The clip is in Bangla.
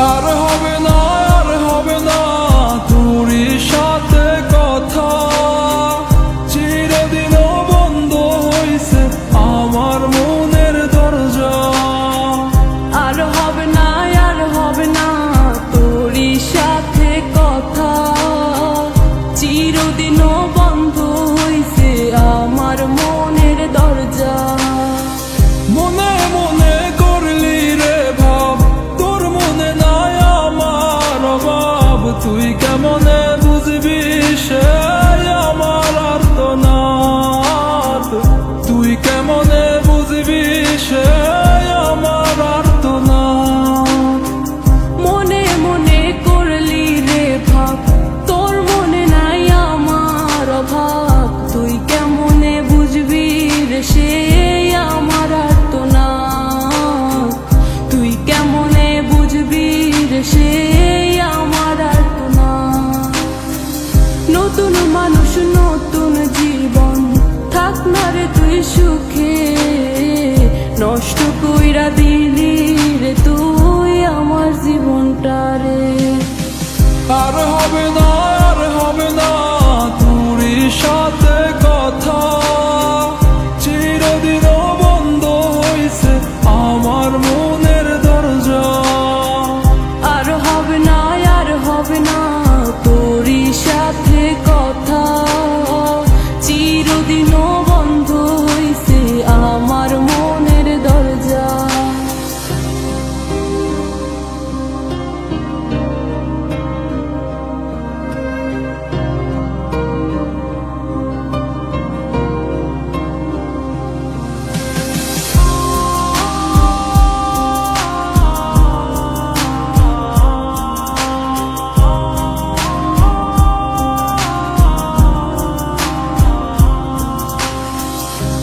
আর কইরা দিলি রে তুই আমার জীবনটা রে। আর হবে না আর হবে না।